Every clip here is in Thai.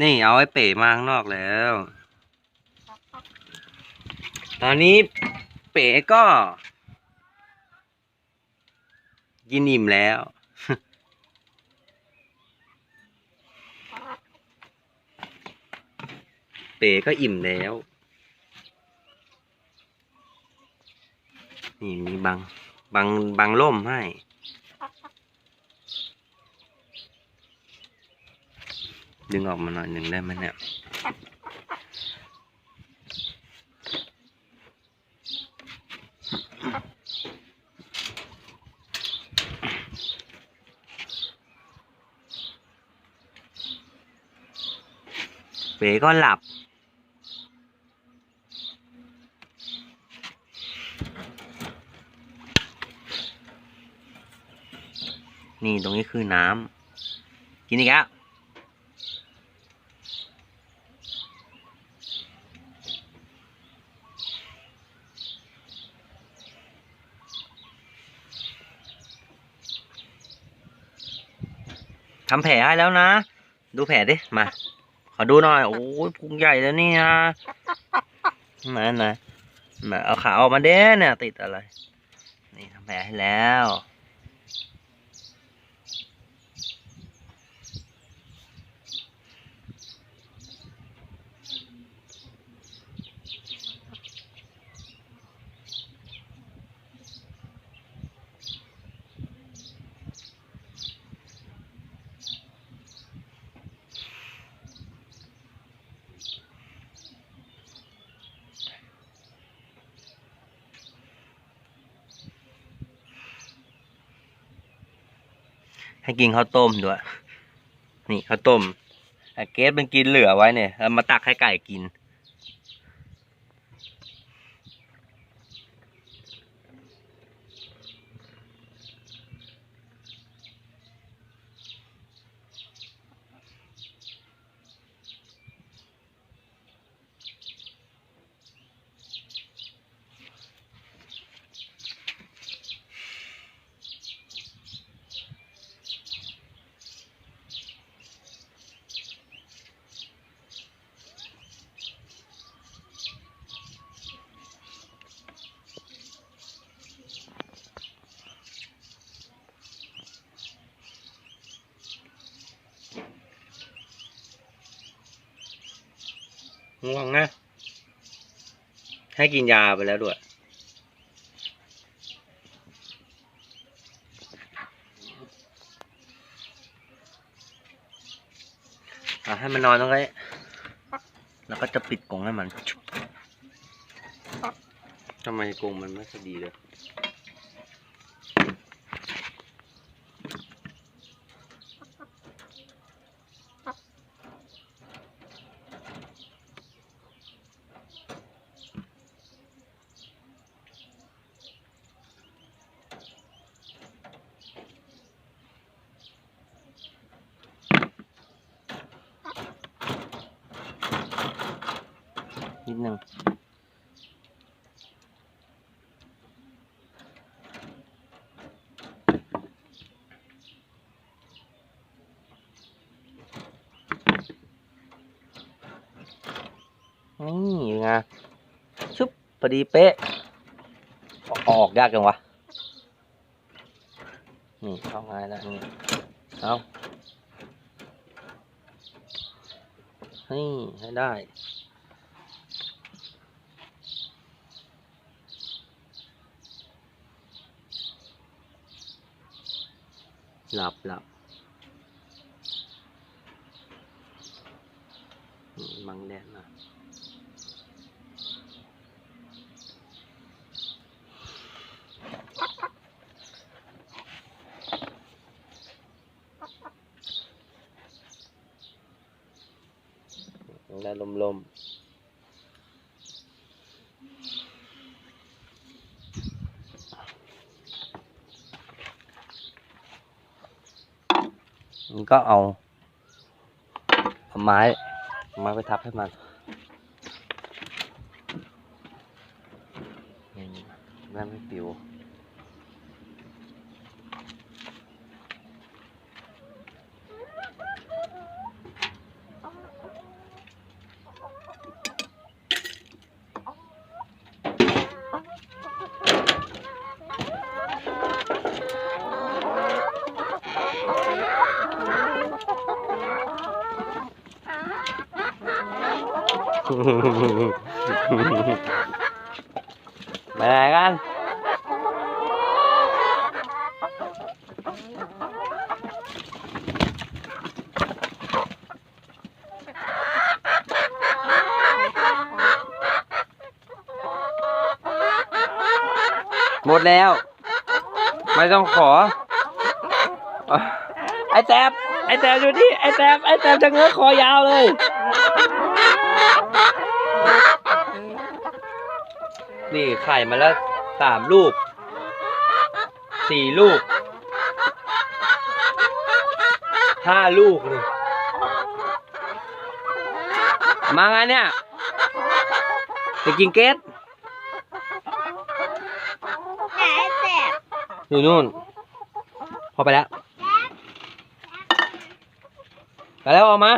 นี่เอาไอ้เป๋มาข้างนอกแล้ว ตอนนี้เป๋ก็ กินอิ่มแล้ว เป๋ก็อิ่มแล้ว นี่มีบัง บัง บังล่มให้ ดึงออกมาหน่อยหนึ่งได้ไหมเนี่ยเป๋ก็หลับนี่ตรงนี้คือน้ำกินอีกแล้ว ทำแผลให้แล้วนะ ดูแผลดิ มา ขอดูหน่อย โอ้ยพุงใหญ่แล้วนี่ยไหนไหนไหนเอาขาออกมาเด้เนี่ยติดอะไร นี่ทำแผลให้แล้ว ให้กินข้าวต้มด้วย นี่ข้าวต้มเกสมันกินเหลือไว้เนี่ยเอามาตักให้ไก่กิน ง่วงนะ ให้กินยาไปแล้วด้วย อะให้มันนอนตรงนี้แล้วก็จะปิดกรงให้มันทำไมกรงมันไม่ค่อยดีเลย นิดนึงนี่ไงชุบพอดีเป๊ะอออกยากจังวะ นี่เข้าง่ายแล้วนี่เอานี่ให้ได้ หลับหลับบังแดดนะได้ลมลมๆมัน ก็เอาเอาไม้ไม้ไปทับให้มันนี่แม่ไม่ปิว ไปไหนกัน หมดแล้ว ไม่ต้องขอ ไอ้แตบไอ้แตบอยู่นี่ ไอ้แตบไอ้แตบจะเงื้อคอยาวเลย นี่ไข่มาแล้วสามลูกสี่ลูกห้าลูกนี่มาไงเนี่ยจะกินเกสไหนแสบอยู่นู่น พอไปแล้ว ไปแล้วออกมา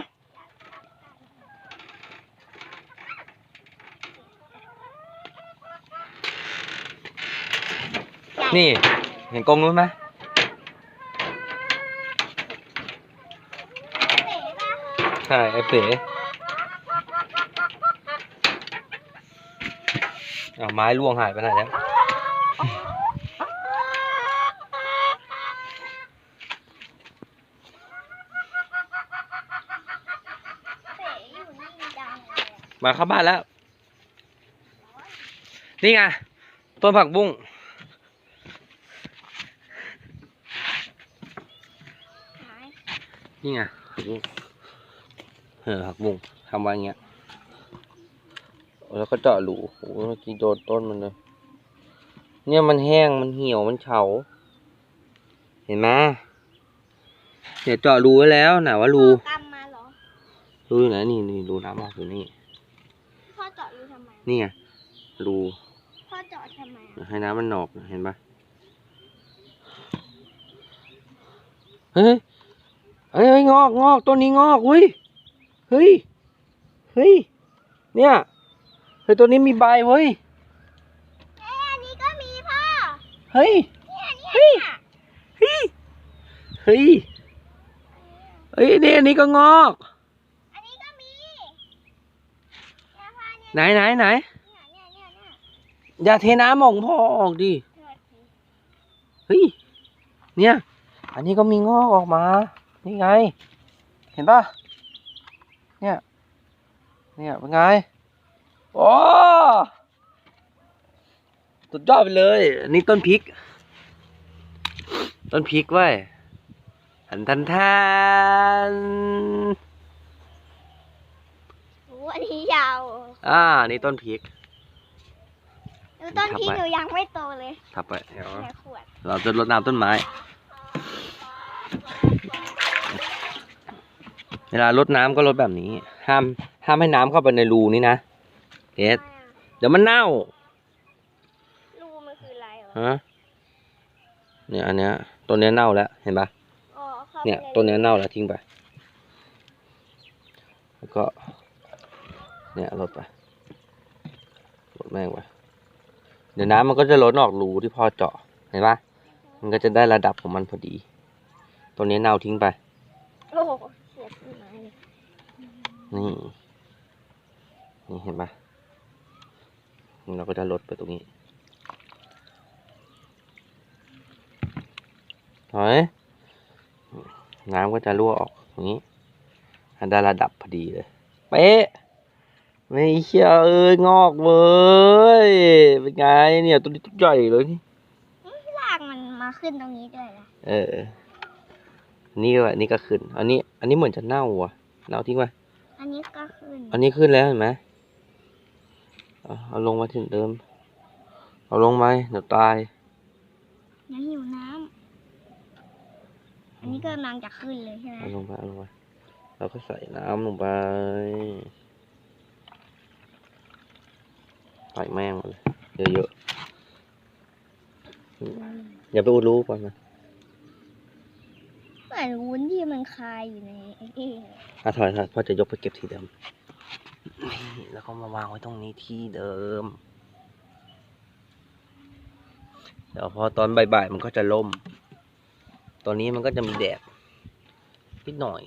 นี่ เห็นกรงนู้นไหมใช่ไอเป๋เอาไม้ล่วงหายไปไหนแล้วมาเข้าบ้านแล้ว นี่ไงต้นผักบุ้ง หาย นี่ไงผักบุ้งเออผักบุ้งทำไว้อย่างเงี้ย แล้วก็เจาะรูโอ้โหเมื่อกี้โดนต้นมันเลย เนี่ยมันแห้ง มันเหี่ยว มันเฉา เห็นไหมเนี่ยเจาะรูไว้แล้วนะว่ารูพ่อกำมาเหรอรูอยู่ไหนนี่นี่รูน้ำออกอยู่นี่ พ่อเจาะรูทำไม นี่ไงรูพ่อเจาะทำไมอะให้น้ำมันหนอกนะเห็นปะเฮ้ย เฮ้ยเฮ้ยงอกงอกต้นนี้งอกเฮ้ยเฮ้ยเฮ้ยเนี่ยเฮ้ยต้นนี้มีใบเว้ยเอ้ยอันนี้ก็มีพ่อเฮ้ยเนี่ยเนี่ยเนี่ยเฮ้ยเฮ้ยเฮ้ยนี่อันนี้ก็งอก อันนี้ก็มีเนี่ยพ่อเนี่ยไหนไหนไหนเนี่ยเนี่ยเนี่ยเนี่ยอย่าเทน้ำออกพ่อออกดิโทษทีเฮ้ยเนี่ย อันนี้ก็มีงอกออกมา นี่ไง เห็นปะเนี่ย เนี่ยเป็นไง โอ้สุดยอดไปเลย อันนี้ต้นพริก ต้นพริกเว้ยหันทันทานโอ้อันนี้ยาว อ่า นี่ต้นพริกดูต้นทับที่ไว้หนูยังไม่โตเลย ทับไป เดี๋ยวในขวดเราจะรดน้ำต้นไม้ เวลารดน้ำก็รดแบบนี้ ห้ามห้ามให้น้ำเข้าไปในรูนี้นะเอสทำไมอะเดี๋ยวมันเน่า รูมันคืออะไรเหรอฮะเนี่ยอันเนี้ยต้นเนี้ยเน่าแล้วเห็นปะอ๋อเข้าไปเนี่ยใต้นเนี้ยเน่าแล้วทิ้งไป แล้วก็ เนี่ยลดไปลดแม่งไปเดี๋ยวน้ำมันก็จะล้นออกรูที่พ่อเจาะเห็นปะมันก็จะได้ระดับของมันพอดีต้นนี้เน่าทิ้งไป โอ้โหเสียต้นไม้เลย นี่ นี่เห็นปะเราก็จะลดไปตรงนี้ถอยน้ำก็จะรั่วออกอย่างนี้ให้ได้ระดับพอดีเลย เป๊ะ ไม่เชื่อเอ้ยงอกเว้ย เป็นไงเนี่ยตัวนี้ตัวใหญ่เลยนี่ลากมันมาขึ้นตรงนี้ด้วยนะเออ นี่ก็อันนี้ก็ขึ้น อันนี้ อันนี้เหมือนจะเน่าว่ะเน่าทิ้งไป อันนี้ก็ขึ้นอันนี้ขึ้นแล้วเห็นไหมเอาเอาลงมาถึงเดิม เอาลงไหมเดี๋ยวตาย ยังหิวน้ำอันนี้ก็กำลังจะขึ้นเลยใช่ไหมเอาลงไปเอาลงไปเราก็ใส่น้ำลงไปใส่แม่งมาเลยเยอะๆอย่าไปอุดรูก่อนนะเหมื่นวุ้นที่มันคายอยู่ในไอ้อะถอยถอยพ่อจะยกไปเก็บที่เดิม แล้วก็มาวางไว้ตรงนี้ที่เดิม เดี๋ยวพอตอนบ่ายๆมันก็จะล่ม ตอนนี้มันก็จะมีแดดนิดหน่อย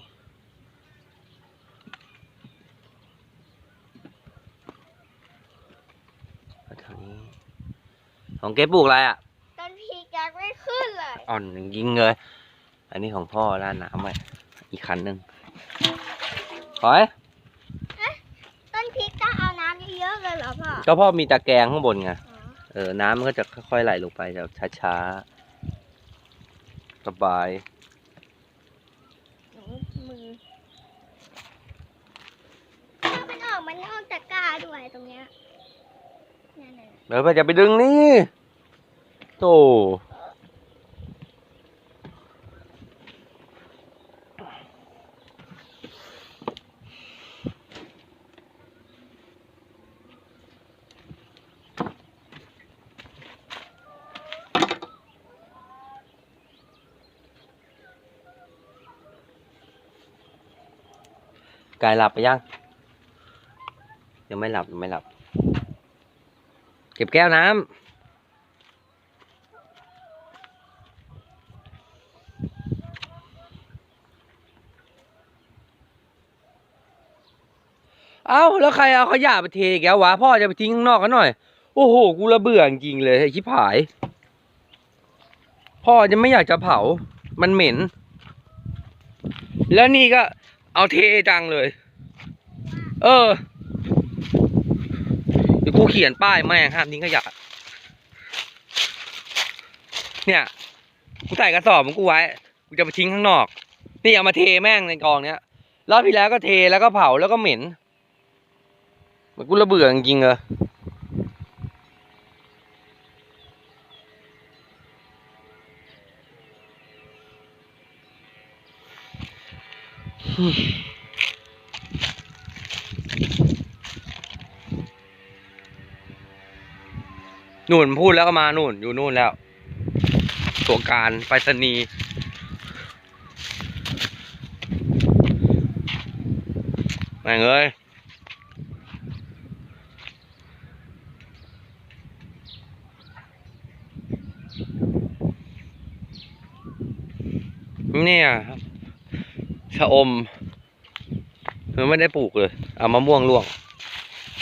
แถวนี้ ของเก็บปลูกอะไรอะ ต้นพีกยังไม่ขึ้นเลย อ่อนยิงเลย อันนี้ของพ่อร้านน้ำไว้อีกคันหนึ่งขอยต้นพริกต้องเอาน้ำเยอะๆเลยเหรอพ่อ ก็พ่อมีตะแกรงข้างบนไงอ๋อเออ น้ำมันก็จะค่อยๆไหลลงไปแบบช้าๆ สบายหนูมือถ้ามันออกมันออกจากกร้าด้วยตรงเนี้ยเนี่ยเนี่ยเดี๋ยวพ่อจะไปดึงนี่โต กายหลับไปยัง ยังไม่หลับยังไม่หลับ เก็บแก้วน้ำเอ้าแล้วใครเอาขยะไปเทอีกแล้ววะพ่อจะไปทิ้งข้างนอกกันหน่อย โอ้โหกูระเบื่อจริงเลยไอ้ชิบหาย พ่อจะไม่อยากจะเผา มันเหม็น แล้วนี่ก็ เอาเทจังเลย เออ เดี๋ยวกูเขียนป้ายแม่งห้ามทิ้งขยะ เนี่ย กูใส่กระสอบของกูไว้ กูจะไปทิ้งข้างนอก นี่เอามาเทแม่งในกองเนี้ย รอบที่แล้วก็เทแล้วก็เผาแล้วก็เหม็นเหมือนกูระเบื่อจริงๆเลย นู่นพูดแล้วก็มานู่น อยู่นู่นแล้ว ตัวการไปรษณีย์แม่งเอ้ยเนี่ยครับ ชะอมมันไม่ได้ปลูกเลย เอามะม่วงร่วง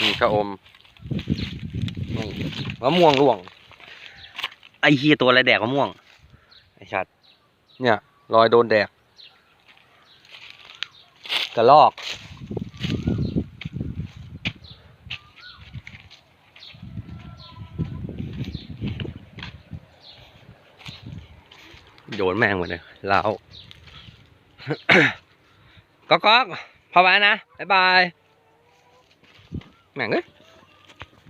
นี่ชะอมนี่มะม่วงร่วง ไอ้เฮียตัวอะไรแดกมะม่วงไอ้ชัด เนี่ยรอยโดนแดกกระลอกโยนแม่งหมดเลยเรา ก๊อกก๊อกพอไว้นะ บ๊ายบายแม่งเอ้ย